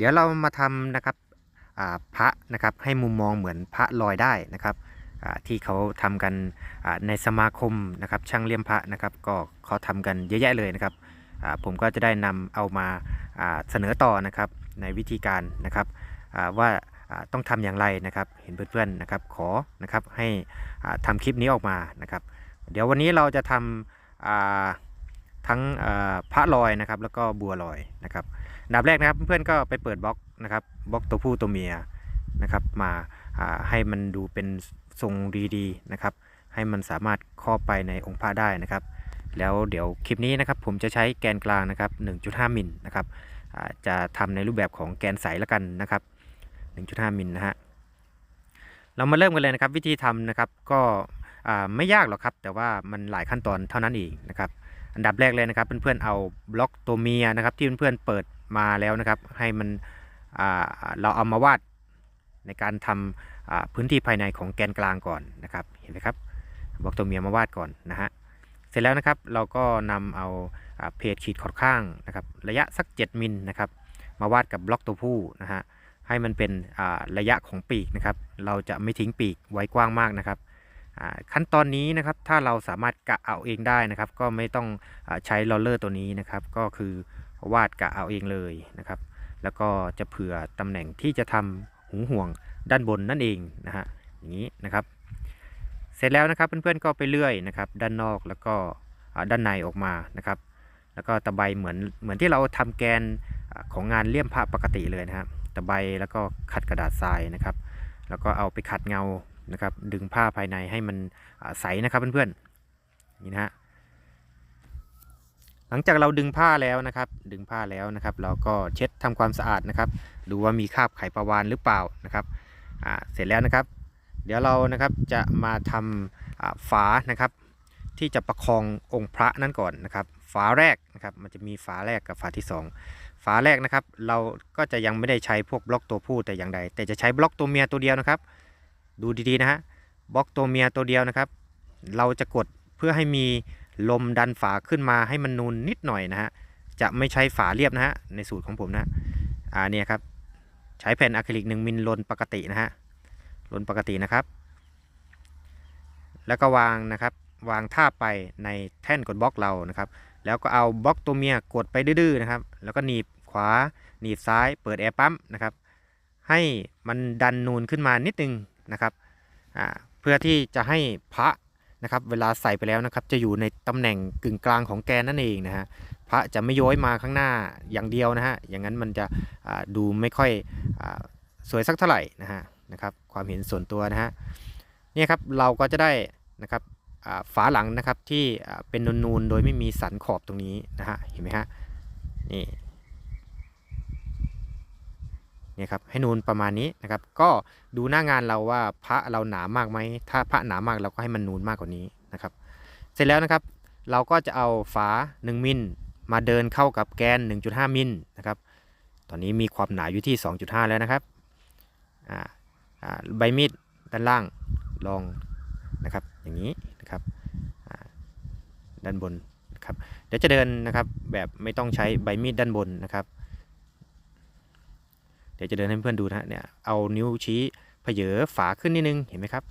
เดี๋ยวเรามาทำนะครับพระนะครับให้มุมมองเหมือนพระลอยได้นะครับที่เขาทำกันในสมาคมนะครับช่างเลี่ยมพระนะครับ ก็เขาทำกันเยอะแยะเลยนะครับผมก็จะได้นำเอามาเสนอต่อนะครับในวิธีการนะครับว่าต้องทำอย่างไรนะครับ เห็นเพื่อนๆนะครับขอนะครับให้อ่าทำคลิปนี้ออกมานะครับ เดี๋ยววันนี้เราจะทำอ่า ทั้งพระลอยนะครับแล้วก็บัวลอยนะครับดับแรกนะครับเพื่อนๆก็ไปเปิดบล็อกนะครับบล็อกตัวผู้ตัวเมียนะครับมาให้มันดูเป็นทรงดีๆนะครับให้มันสามารถครอบไปในองค์พระได้นะครับ แล้วเดี๋ยวคลิปนี้นะครับผมจะใช้แกนกลางนะครับ 1.5 มิลนะครับจะทำในรูปแบบของแกนใสแล้วกันนะครับ 1.5 มิลนะฮะเรามาเริ่มกันเลยนะครับ วิธีทำนะครับก็ไม่ยากหรอกครับ แต่ว่ามันหลายขั้นตอนเท่านั้นเองนะครับ อันดับแรกเลยนะครับเพื่อนๆเอาบล็อกตัวเมียนะครับที่เพื่อนๆเปิดมาแล้วนะครับ ให้มันเราเอามาวาดในการทำอ่าพื้นที่ภายในของแกนกลางก่อนนะครับ เห็นไหมครับบล็อกตัวเมียมาวาดก่อนนะฮะเสร็จแล้วนะครับเราก็นำเอาเพจขีดขอดข้างนะครับ ระยะสัก 7มิลนะครับ มาวาดกับบล็อกตัวผู้นะฮะให้มันเป็นระยะของปีกนะครับ เราจะไม่ทิ้งปีกไว้กว้างมากนะครับ ขั้นตอนนี้นะครับถ้าเราสามารถกะเอาเองได้นะครับ ก็ไม่ต้องอใช้ลอเลอร์ตัวนี้นะครับ ก็คือวาดกะเอาเองเลยนะครับ แล้วก็จะเผื่อตำแหน่งที่จะทำหูห่วงด้านบนนั่นเองนะฮะอย่างนี้นะครับ เสร็จแล้วนะครับเพื่อนๆก็ไปเลื่อยนะครับ ด้านนอกแล้วก็ด้านในออกมานะครับ แล้วก็ตะไบเหมือนเหมือนที่เราทำแกนของงานเลี่ยมพระปกติเลยนะครับ ตะไบแล้วก็ขัดกระดาษทรายนะครับ แล้วก็เอาไปขัดเงา นะครับดึงผ้าภายในให้มันใสนะครับเพื่อนๆนี่นะฮะหลังจากเราดึงผ้าแล้วนะครับ ดึงผ้าแล้วนะครับ เราก็เช็ดทำความสะอาดนะครับ ดูว่ามีคราบไขปลาวานหรือเปล่านะครับอ่าเสร็จแล้วนะครับ เดี๋ยวเรานะครับจะมาทำอ่าฝานะครับ ที่จะประคององค์พระนั่นก่อนนะครับ ฝาแรกนะครับ มันจะมีฝาแรกกับฝาที่สองฝาแรกนะครับ เราก็จะยังไม่ได้ใช้พวกบล็อกตัวผู้แต่อย่างใด แต่จะใช้บล็อกตัวเมียตัวเดียวนะครับ ดูดีๆนะฮะบล็อกตัวเมียตัวเดียวนะครับ เราจะกดเพื่อให้มีลมดันฝาขึ้นมาให้มันนูนนิดหน่อยนะฮะจะไม่ใช้ฝาเรียบนะฮะในสูตรของผมนะอ่าเนี่ยครับใช้แผ่นอะคริลิก1มิลลนปกตินะฮะลนปกตินะครับ แล้วก็วางนะครับวางท่าไปในแท่นกดบล็อกเรานะครับ แล้วก็เอาบล็อกตัวเมียกดไปดื้อๆนะครับ แล้วก็หนีบขวาหนีบซ้ายเปิดแอร์ปั๊มนะครับ ให้มันดันนูนขึ้นมานิดนึง นะครับเพื่อที่จะให้พระนะครับเวลาใส่ไปแล้วนะครับจะอยู่ในตำแหน่งกึ่งกลางของแกนนั่นเองนะฮะพระจะไม่ย้อยมาข้างหน้าอย่างเดียวนะฮะอย่างนั้นมันจะดูไม่ค่อยอสวยสักเท่าไหร่นะฮะนะครับความเห็นส่วนตัวนะฮะเนี่ยครับเราก็จะได้นะครับฝาหลังนะครับที่เป็นนูนๆโดยไม่มีสันขอบตรงนี้นะฮะเห็นไหมฮะนี่ เนี่ยครับให้นูนประมาณนี้นะครับก็ดูหน้างานเราว่าพระเราหนามากไหมถ้าพระหนามากเราก็ให้มันนูนมากกว่านี้นะครับเสร็จแล้วนะครับเราก็จะเอาฝา 1 มิลมาเดินเข้ากับแกน 1.5 มิลนะครับตอนนี้มีความหนาอยู่ที่ 2.5 แล้วนะครับใบมีดด้านล่างลองนะครับอย่างนี้นะครับด้านบนนะครับเดี๋ยวจะเดินนะครับแบบไม่ต้องใช้ใบมีดด้านบนนะครับ ดี๋ยวจะเดินให้เพื่อนดูนะฮะเนี่ยเอานิ้วชี้เผยฝาขึ้นนิดนึงเห็นไหมครับ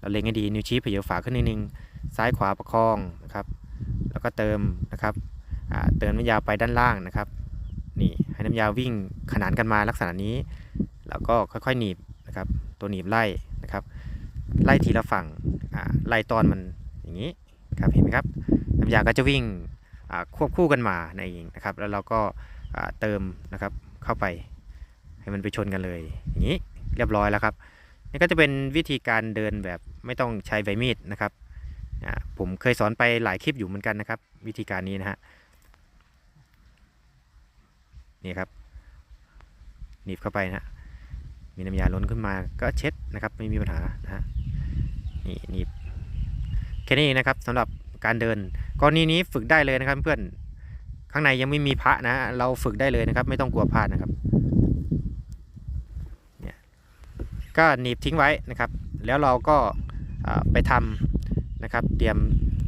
เราเล็งให้ดีนิ้วชี้เผยฝาขึ้นนิดนึง ซ้ายขวาประคองนะครับแล้วก็เติมนะครับเติมน้ำยาไปด้านล่างนะครับนี่ให้น้ำยาวิ่งขนานกันมาลักษณะนี้ แล้วก็ค่อยๆหนีบนะครับตัวหนีบไล่นะครับ ไล่ทีละฝั่งไล่ตอนมันอย่างนี้ครับเห็นไหมครับน้ำยาก็จะวิ่งควบคู่กันมาในเองนะครับ แล้วเราก็เติมนะครับเข้าไป ให้มันไปชนกันเลยอย่างนี้เรียบร้อยแล้วครับนี่ก็จะเป็นวิธีการเดินแบบไม่ต้องใช้ใบมีดนะครับผมเคยสอนไปหลายคลิปอยู่เหมือนกันนะครับ วิธีการนี้นะฮะนี่ครับหนีบเข้าไปนะฮะมีน้ำยาล้นขึ้นมาก็เช็ดนะครับไม่มีปัญหานะฮะนี่หนีบแค่นี้เองนะครับสำหรับการเดินกรณีนี้ฝึกได้เลยนะครับเพื่อนข้างในยังไม่มีพระนะเราฝึกได้เลยนะครับ ไม่ต้องกลัวพลาดนะครับ ก็หนีบทิ้งไว้นะครับ แล้วเราก็ไปทำนะครับ เตรียม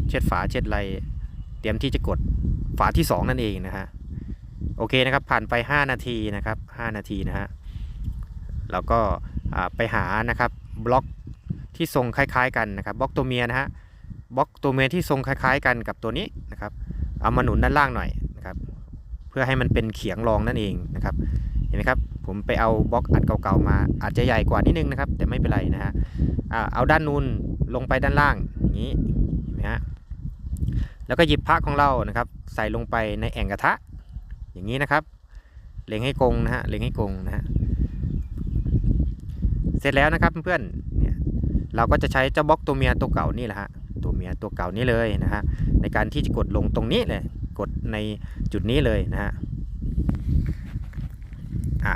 เช็ดฝาเช็ดไรเตรียมที่จะกดฝาที่ 2 นั่นเองนะฮะโอเคนะครับ ผ่านไป 5 นาทีนะครับ 5 นาทีนะฮะแล้วก็ไปหานะครับบล็อกที่ทรงคล้ายๆ กันนะครับบล็อกตัวเมียนะฮะบล็อกตัวเมียที่ทรงคล้าย ๆ กันกับตัวนี้นะครับ เอามาหนุนด้านล่างหน่อยนะครับ เพื่อให้มันเป็นเขียงรองนั่นเองนะครับ เห็นไหมครับผมไปเอาบล็อกอัดเก่าๆมา อาจจะใหญ่กว่านิดนึงนะครับ แต่ไม่เป็นไรนะฮะเอาด้านนูนลงไปด้านล่างอย่างนี้เห็นไหมฮะแล้วก็หยิบพระของเรานะครับ ใส่ลงไปในแอ่งกระทะ อย่างนี้นะครับ เล็งให้กงนะฮะเล็งให้กงนะฮะเสร็จแล้วนะครับเพื่อนๆเนี่ยเราก็จะใช้เจ้าบล็อกตัวเมียตัวเก่านี่แหละฮะตัวเมียตัวเก่านี้เลยนะฮะในการที่จะกดลงตรงนี้เลยกดในจุดนี้เลยนะฮะ อะ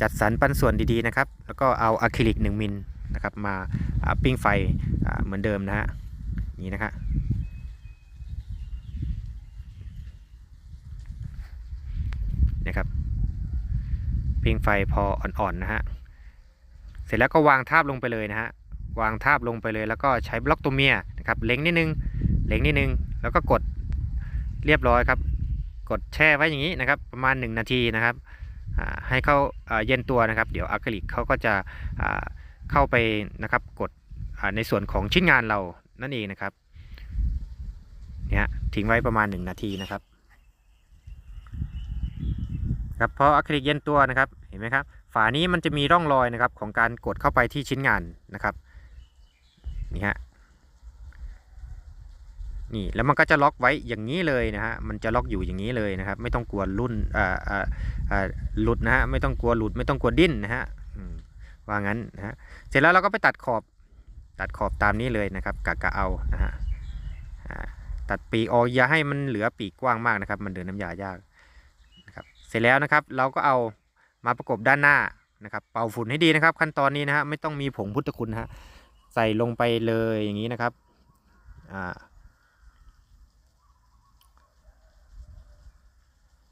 จัดสรรปันส่วนดีๆนะครับ แล้วก็เอาอะคริลิก1มิลนะครับมาปิ้งไฟเหมือนเดิมนะฮะนี้นะครับนะครับพิงไฟพออ่อนๆนะฮะเสร็จแล้วก็วางทาบลงไปเลยนะฮะวางทาบลงไปเลย แล้วก็ใช้บล็อกตัวเมียนะครับเล็งนิดนึงเล็งนิดนึงแล้วก็กดเรียบร้อยครับ กดแช่ไว้อย่างนี้นะครับ ประมาณ 1 นาทีนะครับ ให้เขาอ่าเย็นตัวนะครับ เดี๋ยวอะคริลิกเขาก็จะเข้าไปนะครับกดในส่วนของชิ้นงานเรานั่นเองนะครับเนี่ยทิ้งไว้ประมาณ 1 นาทีนะครับครับพออะคริลิกเย็นตัวนะครับเห็นไหมครับฝานี้มันจะมีร่องรอยนะครับของการกดเข้าไปที่ชิ้นงานนะครับนี่ฮะ นี่แล้วมันก็จะล็อกไว้อย่างนี้เลยนะฮะมันจะล็อกอยู่อย่างนี้เลยนะครับ ไม่ต้องกลัวรุ่นอ่าอ่าอ่าหลุดนะฮะไม่ต้องกลัวหลุดไม่ต้องกลัวดิ้นนะฮะว่างั้นนะฮะเสร็จแล้วเราก็ไปตัดขอบตัดขอบตามนี้เลยนะครับกะกะเอานะฮะตัดปีกออกอย่าให้มันเหลือปีกกว้างมากนะครับ มันเดินน้ำยายากนะครับเสร็จแล้วนะครับเราก็เอามาประกบด้านหน้านะครับเป่าฝุ่นให้ดีนะครับ ขั้นตอนนี้นะฮะไม่ต้องมีผงพุทธคุณฮะใส่ลงไปเลยอย่างนี้นะครับอ่า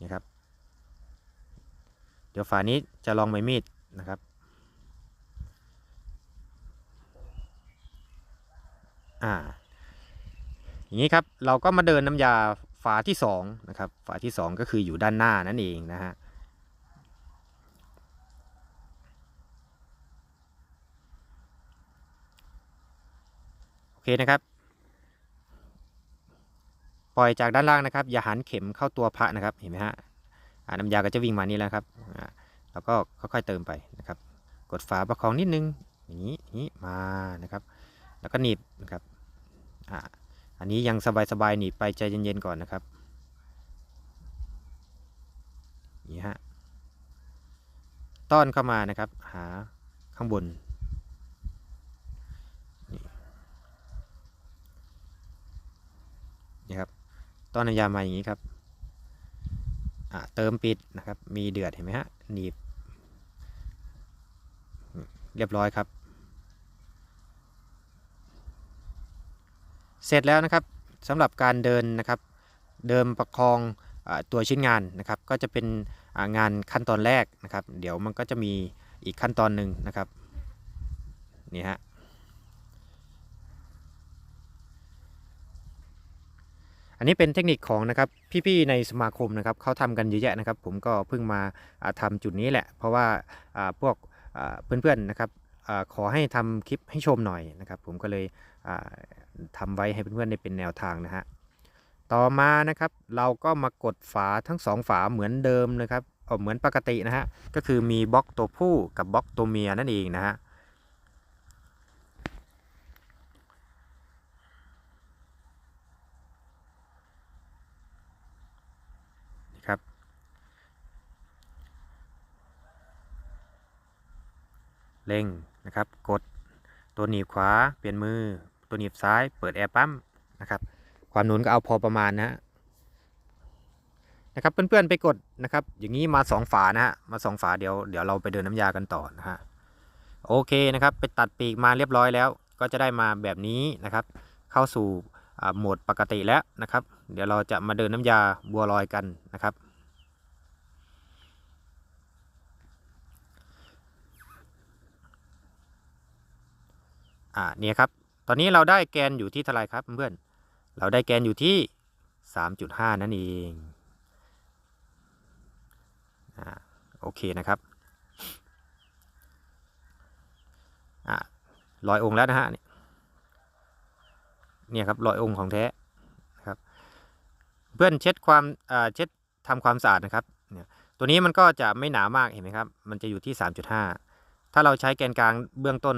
นี่ครับ เดี๋ยวฝานี้จะลองใบมีดนะครับ อ่า อย่างนี้ครับ เราก็มาเดินน้ำยาฝาที่2นะครับ ฝาที่2ก็คืออยู่ด้านหน้านั่นเองนะฮะโอเคนะครับ ปล่อยจากด้านล่างนะครับ อย่าหันเข็มเข้าตัวพระนะครับเห็นไหมฮะน้ำยาก็จะวิ่งมานี่แล้วครับอ่าแล้วก็ค่อยๆเติมไปนะครับ กดฝาประคองนิดนึงอย่างนี้นี้มานะครับ แล้วก็หนีบนะครับอ่าอันนี้ยังสบายๆหนีบไปใจเย็นๆก่อนนะครับนี่ฮะต้อนเข้ามานะครับ หาข้างบนนี่นี่ครับ ต้อนน้ำยามาอย่างนี้ครับเติมปิดนะครับ มีเดือดเห็นไหมฮะหนีบ เรียบร้อยครับ เสร็จแล้วนะครับสำหรับการเดินนะครับ เดิมประคองอตัวชิ้นงานนะครับ ก็จะเป็นงานขั้นตอนแรกนะครับ เดี๋ยวมันก็จะมีอีกขั้นตอนหนึ่งนะครับ นี่ฮะ อันนี้เป็นเทคนิคของนะครับพี่ๆในสมาคมนะครับเขาทำกันเยอะแยะนะครับ ผมก็เพิ่งมาอ่าทำจุดนี้แหละ เพราะว่าพวกเพื่อนๆนะครับอขอให้ทำคลิปให้ชมหน่อยนะครับ ผมก็เลยอ่าทำไว้ให้เพื่อนๆได้เป็นแนวทางนะฮะต่อมานะครับเราก็มากดฝาทั้งสองฝาเหมือนเดิมนะครับเหมือนปกตินะฮะก็คือมีบล็อกตัวผู้กับบล็อกตัวเมียนั่นเองนะฮะ เร่งนะครับ กดตัวหนีบขวาเปลี่ยนมือ ตัวหนีบซ้ายเปิดแอร์ปั๊มนะครับความหนุนก็เอาพอประมาณนะฮะนะครับเพื่อนๆไปกดนะครับ อย่างนี้มาสองฝานะฮะมาสองฝาเดี๋ยวเดี๋ยวเราไปเดินน้ำยากันต่อนะฮะโอเคนะครับ ไปตัดปีกมาเรียบร้อยแล้ว ก็จะได้มาแบบนี้นะครับ เข้าสู่โหมดปกติแล้วนะครับ เดี๋ยวเราจะมาเดินน้ำยาบัวลอยกันนะครับ อ่าเนี่ยครับ ตอนนี้เราได้แกนอยู่ที่เท่าไรครับเพื่อนเราได้แกนอยู่ที่ 3.5 นั่นเองอ่าโอเคนะครับอ่ารอยองค์แล้วนะฮะนี่เนี่ยครับรอยองค์ของแท้นะครับ เพื่อนเช็ดความอ่าเช็ดทำความสะอาดนะครับเนี่ยตัวนี้มันก็จะไม่หนามากเห็นไหมครับ มันจะอยู่ที่ 3.5 ถ้าเราใช้แกนกลางเบื้องต้น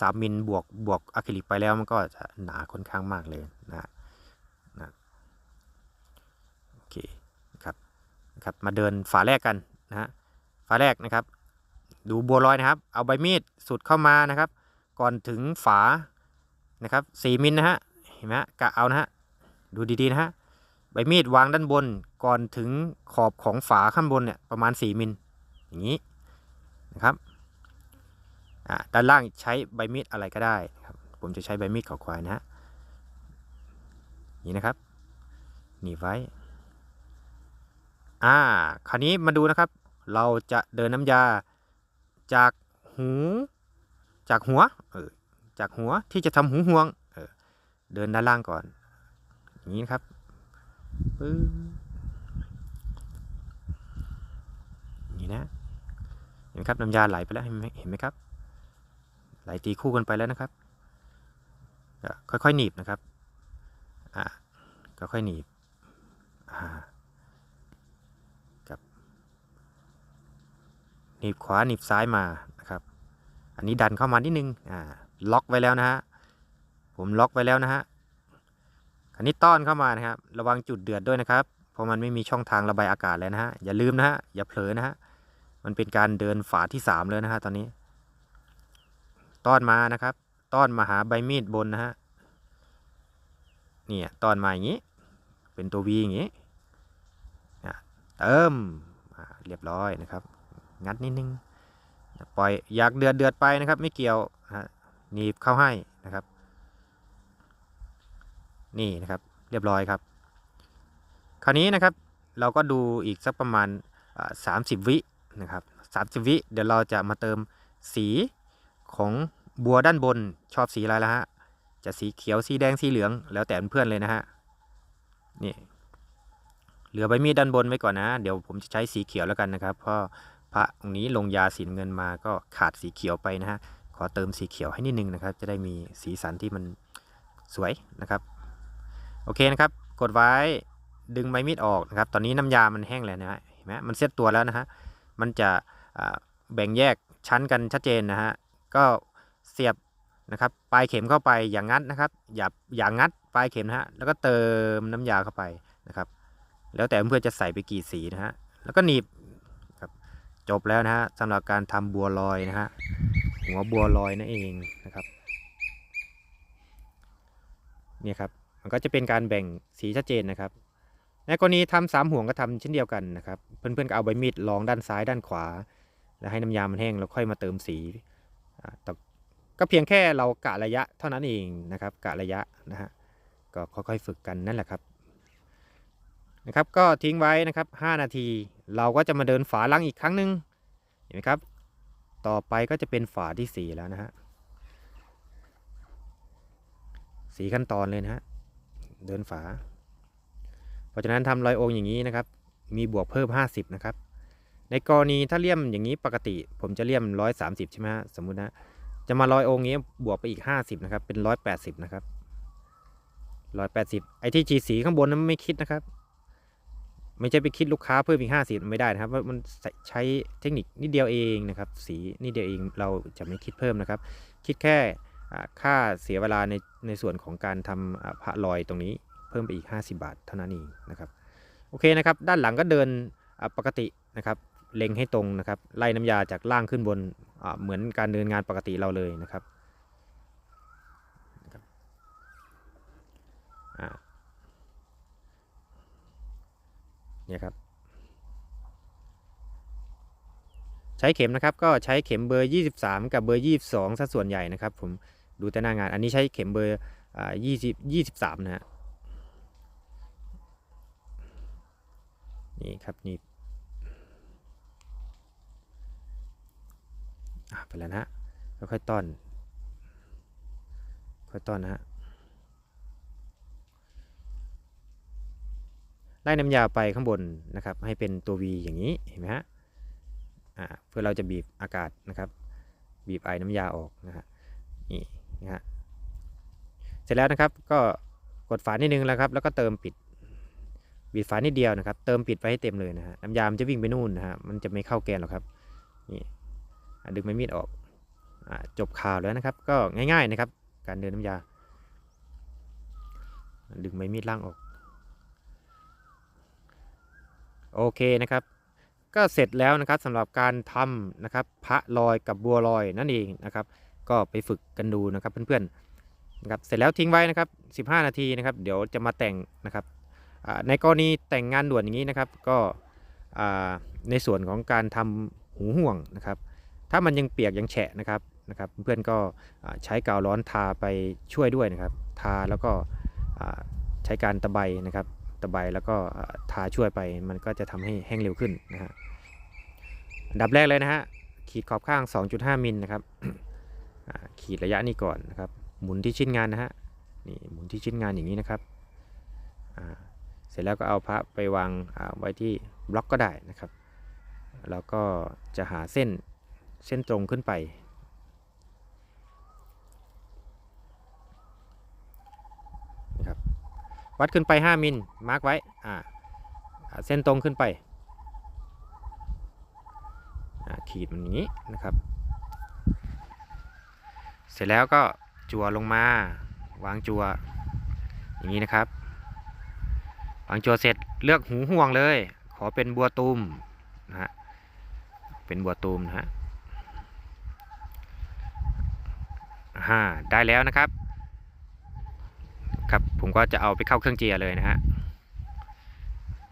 สามมิลบวกบวกอะคริลิกไปแล้วมันก็จะหนาค่อนข้างมากเลยนะนะโอเคครับครับมาเดินฝาแรกกันนะฮะฝาแรกนะครับ ดูบัวลอยนะครับ เอาใบมีดสุดเข้ามานะครับ ก่อนถึงฝานะครับสี่มิลนะฮะเห็นไหมฮะกะเอานะฮะดูดีๆนะฮะใบมีดวางด้านบนก่อนถึงขอบของฝาข้างบนเนี่ยประมาณ 4มิลอย่างนี้นะครับ ด้านล่างใช้ใบมีดอะไรก็ได้ครับผมจะใช้ใบมีดเขาควายนะฮะนี่นะครับหนีไว้อ่าคราวนี้มาดูนะครับ เราจะเดินน้ำยาจากหูจากหัวเออจากหัวที่จะทำหูห่วงเออเดินด้านล่างก่อนอย่างนี้นะครับปึ๊บอย่างนี้นะเห็นไหมครับน้ำยาไหลไปแล้วเห็นไหมครับ ไหลตีคู่กันไปแล้วนะครับอะค่อยๆหนีบนะครับอ่าก็ค่อยหนีบอ่ากับหนีบขวาหนีบซ้ายมานะครับ อันนี้ดันเข้ามานิดนึงอ่าล็อกไว้แล้วนะฮะผมล็อกไว้แล้วนะฮะอันนี้ต้อนเข้ามานะครับ ระวังจุดเดือดด้วยนะครับ เพราะมันไม่มีช่องทางระบายอากาศเลยนะฮะอย่าลืมนะฮะอย่าเผลอนะฮะมันเป็นการเดินฝาที่สามเลยนะฮะตอนนี้ ต้อนมานะครับ ต้อนมาหาใบมีดบนนะฮะเนี่ยตอนมาอย่างนี้ เป็นตัว V อย่างนี้นะเติมเรียบร้อยนะครับ งัดนิดนึงปล่อยอยากเดือดเดือดไปนะครับ ไม่เกี่ยวฮะหนีบเข้าให้นะครับ นี่นะครับเรียบร้อยครับ คราวนี้นะครับเราก็ดูอีกสักประมาณสามสิบวินะครับสามสิบวิ เดี๋ยวเราจะมาเติมสี ของบัวด้านบนชอบสีอะไรแล้วฮะ จะสีเขียวสีแดงสีเหลืองแล้วแต่เพื่อนเลยนะฮะ นี่เหลือใบมีดด้านบนไว้ก่อนนะ เดี๋ยวผมจะใช้สีเขียวแล้วกันนะครับ เพราะพระองค์นี้ลงยาสีเงินมาก็ขาดสีเขียวไปนะฮะ ขอเติมสีเขียวให้นิดนึงนะครับ จะได้มีสีสันที่มันสวยนะครับ โอเคนะครับ กดไว้ดึงใบมีดออกนะครับ ตอนนี้น้ำยามันแห้งแล้วนะฮะ เห็นไหมมันเซตตัวแล้วนะฮะ มันจะแบ่งแยกชั้นกันชัดเจนนะฮะ ก็เสียบนะครับปลายเข็มเข้าไปอย่างงัดนะครับ อย่าอย่างงัดปลายเข็มนะฮะแล้วก็เติมน้ำยาเข้าไปนะครับ แล้วแต่เพื่อนจะใส่ไปกี่สีนะฮะแล้วก็หนีบครับจบแล้วนะฮะสำหรับการทำบัวลอยนะฮะหัวบัวลอยนั่นเองนะครับเนี่ยครับมันก็จะเป็นการแบ่งสีชัดเจนนะครับ ในกรณีทำสามห่วงก็ทำเช่นเดียวกันนะครับ เพื่อนๆก็เอาใบมีดลองด้านซ้ายด้านขวา แล้วให้น้ำยามันแห้งแล้วค่อยมาเติมสี ต่ก็เพียงแค่เรากะระยะเท่านั้นเองนะครับกะระยะนะฮะก็ค่อยๆฝึกกันนั่นแหละครับนะครับก็ทิ้งไว้นะครับ 5 นาที เราก็จะมาเดินฝาลังอีกครั้งหนึ่งเห็นไหมครับ ต่อไปก็จะเป็นฝาที่ 4 แล้วนะฮะสีขั้นตอนเลยนะฮะเดินฝา เพราะฉะนั้นทำรอยองค์อย่างนี้นะครับ มีบวกเพิ่ม 50 นะครับ ในกรณีถ้าเลี่ยมอย่างนี้ปกติ ผมจะเลี่ยม 130 ใช่ไหมฮะสมมุตินะ จะมาร้อยองค์นี้บวกไปอีก 50 นะครับ เป็น 180 นะครับ 180 ไอ้ที่จีสีข้างบนนั้นไม่คิดนะครับ ไม่ใช่ไปคิดลูกค้าเพิ่มอีก 50 ไม่ได้นะครับว่ามันใช้เทคนิคนิดเดียวเองนะครับ สีนิดเดียวเองเราจะไม่คิดเพิ่มนะครับ คิดแค่ค่าเสียเวลาในในส่วนของการทำพระลอยตรงนี้เพิ่มไปอีก 50 บาทเท่านั้นเองนะครับ โอเคนะครับ ด้านหลังก็เดินปกตินะครับ เล็งให้ตรงนะครับ ไล่น้ำยาจากล่างขึ้นบนเหมือนการเดินงานปกติเราเลยนะครับเนี่ยครับ ใช้เข็มนะครับก็ใช้เข็มเบอร์ 23 กับเบอร์ 22ซะส่วนใหญ่นะครับ ผมดูแต่หน้างาน อันนี้ใช้เข็มเบอร์20 23นะฮะนี่ครับนี่ไป แล้วนะค่อยๆต้อน ค่อยต้อนนะฮะไล่น้ำยาไปข้างบนนะครับ ให้เป็นตัว V อย่างนี้เห็นไหมฮะอ่าเพื่อเราจะบีบอากาศนะครับ บีบไอน้ำยาออกนะฮะนี่นะฮะเสร็จแล้วนะครับก็กดฝานิดนึงแล้วครับ แล้วก็เติมปิดบีบฝานิดเดียวนะครับ เติมปิดไว้ให้เต็มเลยนะฮะน้ำยามันจะวิ่งไปนู่นนะฮะมันจะไม่เข้าแกนหรอกครับนี่ ดึงไม้มีดออกอจบข่าวแล้วนะครับ ก็ง่ายๆนะครับ การเดินน้ำยา ดึงไม้มีดล่างออก โอเคนะครับ ก็เสร็จแล้วนะครับสำหรับการทำนะครับ พระลอยกับบัวลอยนั่นเองนะครับ ก็ไปฝึกกันดูนะครับเพื่อนๆนะครับเสร็จแล้วทิ้งไว้นะครับ 15 นาทีนะครับ เดี๋ยวจะมาแต่งนะครับในกรณีแต่งงานด่วนอย่างนี้นะครับ ก็ในส่วนของการทำหูห่วงนะครับ ถ้ามันยังเปียกยังแฉะนะครับนะครับ เพื่อนก็ใช้กาวร้อนทาไปช่วยด้วยนะครับ ทาแล้วก็ใช้การตะไบนะครับ ตะไบแล้วก็ทาช่วยไปมันก็จะทำให้แห้งเร็วขึ้นนะฮะอันดับแรกเลยนะฮะขีดขอบข้าง 2.5มิลนะครับขีดระยะนี้ก่อนนะครับ หมุนที่ชิ้นงานนะฮะนี่หมุนที่ชิ้นงานอย่างนี้นะครับเสร็จแล้วก็เอาพระไปวางาไว้ที่บล็อกก็ได้นะครับ แล้วก็จะหาเส้น เส้นตรงขึ้นไป นะครับ วัดขึ้นไป 5 มิล มาร์กไว้ อ่า เส้นตรงขึ้นไป ขีดมันอย่างนี้นะครับ เสร็จแล้วก็จั่วลงมา วางจั่วอย่างนี้นะครับ วางจั่วเสร็จเลือกหูห่วงเลย ขอเป็นบัวตูมนะฮะ เป็นบัวตูมนะฮะ อ่าได้แล้วนะครับ ครับผมก็จะเอาไปเข้าเครื่องเจียเลยนะฮะ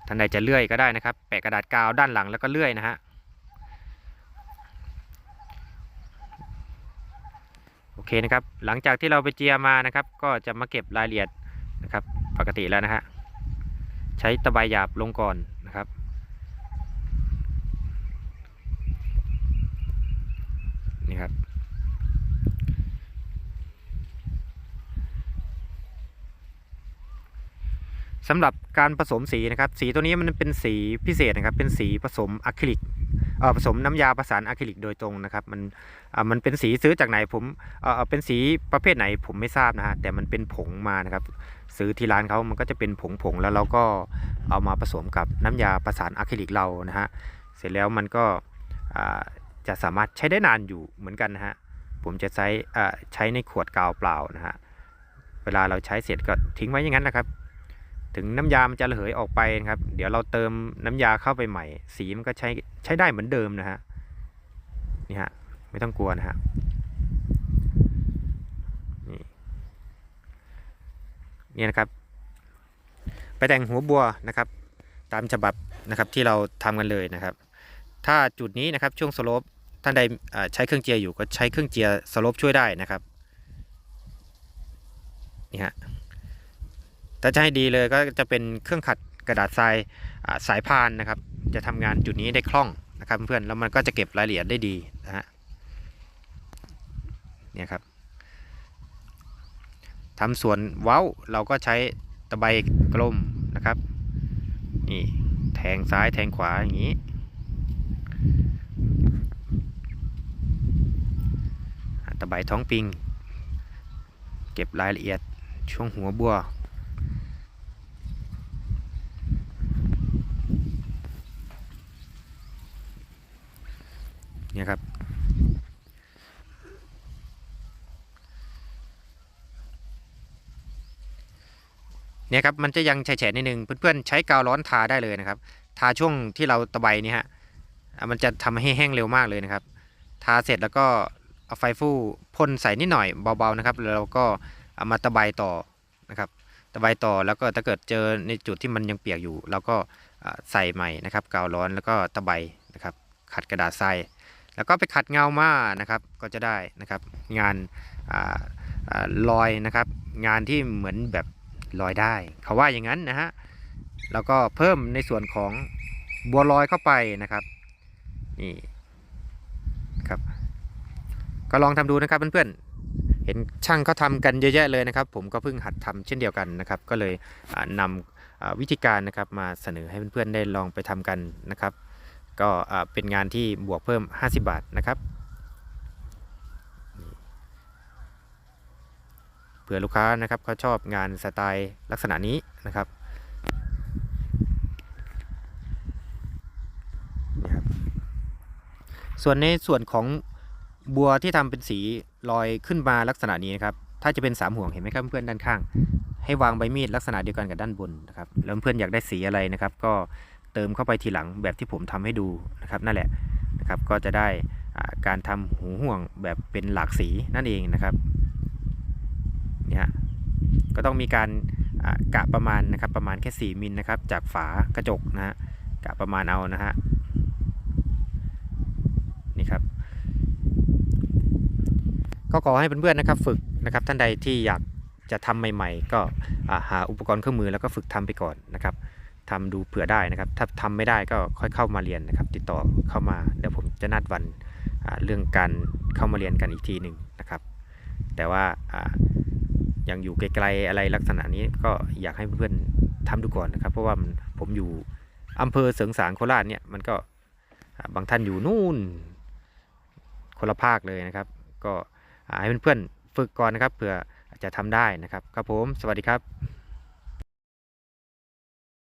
ท่านใดจะเลื่อยก็ได้นะครับ แปะกระดาษกาวด้านหลังแล้วก็เลื่อยนะฮะโอเคนะครับ หลังจากที่เราไปเจียมานะครับ ก็จะมาเก็บรายละเอียดนะครับ ปกติแล้วนะฮะใช้ตะไบหยาบลงก่อนนะครับนี่ครับ สำหรับการผสมสีนะครับ สีตัวนี้มันเป็นสีพิเศษนะครับ เป็นสีผสมอะคริลิกเอ่อผสมน้ำยาประสานอะคริลิกโดยตรงนะครับมันอ่ามันเป็นสีซื้อจากไหนผมเอ่อเป็นสีประเภทไหนผมไม่ทราบนะฮะแต่มันเป็นผงมานะครับซื้อที่ร้านเขามันก็จะเป็นผงผงแล้วเราก็เอามาผสมกับน้ำยาประสานอะคริลิกเรานะฮะเสร็จแล้วมันก็อ่าจะสามารถใช้ได้นานอยู่เหมือนกันนะฮะผมจะใช้อ่าใช้ในขวดกาวเปล่านะฮะเวลาเราใช้เสร็จก็ทิ้งไว้อย่างนั้นนะครับ ถึงน้ำยามันจะระเหยออกไปนะครับ เดี๋ยวเราเติมน้ำยาเข้าไปใหม่ สีมันก็ใช้ใช้ได้เหมือนเดิมนะฮะนี่ฮะไม่ต้องกลัวนะฮะนี่นี่นะครับ ไปแต่งหัวบัวนะครับ ตามฉบับนะครับที่เราทำกันเลยนะครับ ถ้าจุดนี้นะครับช่วงสโลปท่านใดใช้เครื่องเจียร์อยู่ก็ใช้เครื่องเจียร์สโลปช่วยได้นะครับนี่ฮะ ถ้าจะให้ดีเลยก็จะเป็นเครื่องขัดกระดาษทรายสายพานนะครับ จะทำงานจุดนี้ได้คล่องนะครับเพื่อนแล้วมันก็จะเก็บรายละเอียดได้ดีนะฮะเนี่ยครับทำส่วนเว้าเราก็ใช้ตะไบกลมนะครับนี่แทงซ้ายแทงขวาอย่างนี้ตะไบท้องปิง เก็บรายละเอียดช่วงหัวบัว เนี่ยครับ เนี่ยครับมันจะยังแฉะนิดนึงเพื่อนๆใช้กาวร้อนทาได้เลยนะครับ ทาช่วงที่เราตะไบนี่ฮะมันจะทำให้แห้งเร็วมากเลยนะครับ ทาเสร็จแล้วก็เอาไฟฟู่พ่นใส่นิดหน่อยเบาๆนะครับแล้วเราก็เอามาตะไบต่อนะครับตะไบต่อแล้วก็ถ้าเกิดเจอในจุดที่มันยังเปียกอยู่เราก็ใส่ใหม่นะครับกาวร้อนแล้วก็ตะไบนะครับขัดกระดาษทรายแล้วก็ไปขัดเงามานะครับก็จะได้นะครับงานอลอยนะครับ งานที่เหมือนแบบ ลอยได้เขาว่าอย่างนั้นนะฮะแล้วก็เพิ่มในส่วนของบัวลอยเข้าไปนะครับนี่ครับ ก็ลองทำดูนะครับเพื่อนๆเห็นช่างเขาทำกันเยอะแยะเลยนะครับ ผมก็เพิ่งหัดทำเช่นเดียวกันนะครับ ก็เลยนำอ่าวิธีการนะครับมาเสนอให้เพื่อนๆได้ลองไปทำกันนะครับ ก็เป็นงานที่บวกเพิ่ม 50 บาทนะครับ เผื่อลูกค้านะครับเขาชอบงานสไตล์ลักษณะนี้นะครับส่วนในส่วนของบัวที่ทำเป็นสีลอยขึ้นมาลักษณะนี้นะครับ ถ้าจะเป็นสามห่วงเห็นไหมครับเพื่อนด้านข้าง ให้วางใบมีดลักษณะเดียวกันกับด้านบนนะครับ แล้วเพื่อนอยากได้สีอะไรนะครับ ก็เติมเข้าไปทีหลังแบบที่ผมทำให้ดูนะครับ นั่นแหละนะครับ ก็จะได้การทำหูห่วงแบบเป็นหลากสีนั่นเองนะครับ เนี่ยก็ต้องมีการกะประมาณนะครับประมาณแค่ 4 มิลนะครับจากฝากระจกนะฮะกะประมาณเอานะฮะนี่ครับก็ขอให้เพื่อนๆนะครับฝึกนะครับท่านใดที่อยากจะทำใหม่ ๆ ก็หาอุปกรณ์เครื่องมือแล้วก็ฝึกทำไปก่อนนะครับทำดูเผื่อได้นะครับ ถ้าทำไม่ได้ก็ค่อยเข้ามาเรียนนะครับ ติดต่อเข้ามาเดี๋ยวผมจะนัดวันเรื่องการเข้ามาเรียนกันอีกทีหนึ่งนะครับ แต่ว่า ยังอยู่ไกลๆอะไรลักษณะนี้ก็อยากให้เพื่อนๆทำดูก่อนนะครับ เพราะว่าผมอยู่อำเภอเสริงสางโคราชเนี่ยมันก็บางท่านอยู่นู่นคนละภาคเลยนะครับ ก็ให้เพื่อนๆฝึกก่อนนะครับเผื่อจะทำได้นะครับ ครับผม สวัสดีครับ